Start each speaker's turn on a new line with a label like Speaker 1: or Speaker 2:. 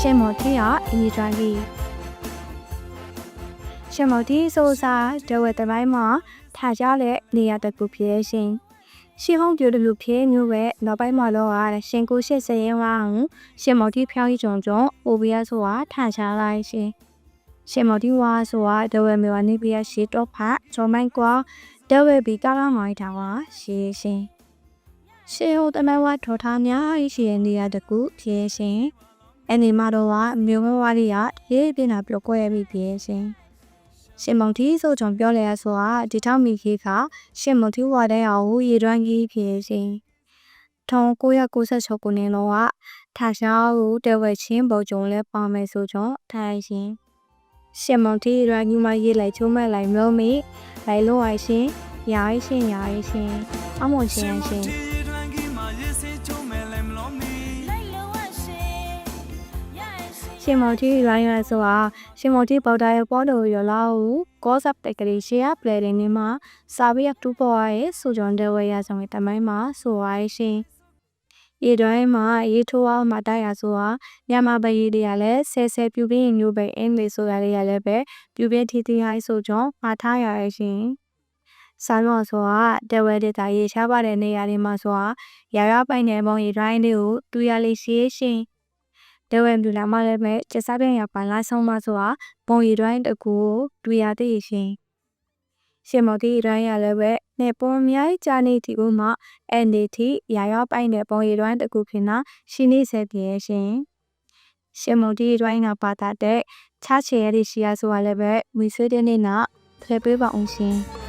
Speaker 1: ရှင်မော်တီယာအီဒရိုင်းကြီးရှင်မော်တီဆိုစာဒဝဲတပိုင်းမှာထားကြတဲ့နေရာတစ်ခုဖြစ်ရှင်ရှင်ဟုံးပြိုတလူဖြစ်မျိုးပဲနောက်ပိုင်းမှာတော့ရှင်ကိုရှစ်စရင်ဝါဟုရှင်မော်တီဖျောင်းကြီးကြုံကြုံအိုဘီယာဆိုတာထားချလိုက်ရှင်ရှင်မော်တီဝါဆိုတာဒဝဲမြေဝနေပြရှေတော့ဖတ်ဂျော်မိုင်းကွာဒဝဲဘီကာလာမိုင်းတာဝါရှေရှင်ရှေဟိုတမန်ဝါထော်ထားများရှိရဲ့နေရာတကူဖြစ်ရှင် အနေမတော်ကအမျိုးမဝါရီရရေးပြနာပြောကွဲပြီးဖြစ်ရှင်ရှင်မုံတီဆိုကြောင့်ပြောလဲရဆိုတာဒီထောက်မိခေကရှင်မုံတီဝါတဲ့အောင်ရေတွန်းကြီးဖြစ်ရှင်1996ခုနှစ်လောကထာရှားကိုတဲဝဲချင်းပုံကြုံလဲပါမယ်ဆိုကြောင့်ထိုင်ရှင်ရှင်မုံတီရန်ကြီးမရေးလိုက်ချုံးမဲ့လိုက်မျိုးမိလိုက်လို့ရရှင်ရာရှင်ရာရှင်အမွန်ရှင်ရှင် ရှင်မော်တီရိုင်းရဆိုတာရှင်မော်တီပေါတာရဲ့ပေါ်တော်ရလာကိုကောဆပ်တက်ကလေးရှေ့ရပလေရင်နေမှာစာဘီယက်တူပေါ်ရဲ့ဆိုကြွန်တဲ့ဝဲရဆောင်တဲ့တမိုင်းမှာဆိုရရှင်ရေတိုင်းမှာရေထိုးအောင်မတိုက်ရဆိုတာမြန်မာပရီတွေကလည်းဆဲဆဲပြူပြင်းညိုပဲအင်းလေးဆိုရလေးရလည်းပဲပြူပြင်းထီထီဟိုင်းဆိုကြောင့်မှာထားရရဲ့ရှင်ဆာလောဆိုတာတဝဲဒေတာရေရှားပါတဲ့နေရာတွေမှာဆိုတာရာရပိုင်တဲ့ဘုံရေတိုင်းလေးကိုတူရလေးရှိရှင် တဲဝဲမြူလာမလည်းမဲ့ကျစားပြန်ရပါလာဆုံးမဆိုတာပုံရည်တိုင်းတကူကိုတွေ့ရသေးရှင်ရှင်မော်တီရိုင်းရလည်းပဲနေပေါ်မြိုင်ဂျာနေတီဦးမှာအနေတီရာရပိုင်တဲ့ပုံရည်တိုင်းတကူဖြစ်နာရှင်းနေစေပြည့်ရှင်ရှင်မော်တီရိုင်းနာပါတာတဲ့ချားချေရရှိရဆိုတာလည်းပဲဝီဆွေးတဲ့နေ့နာထည့်ပေးပါအောင်ရှင်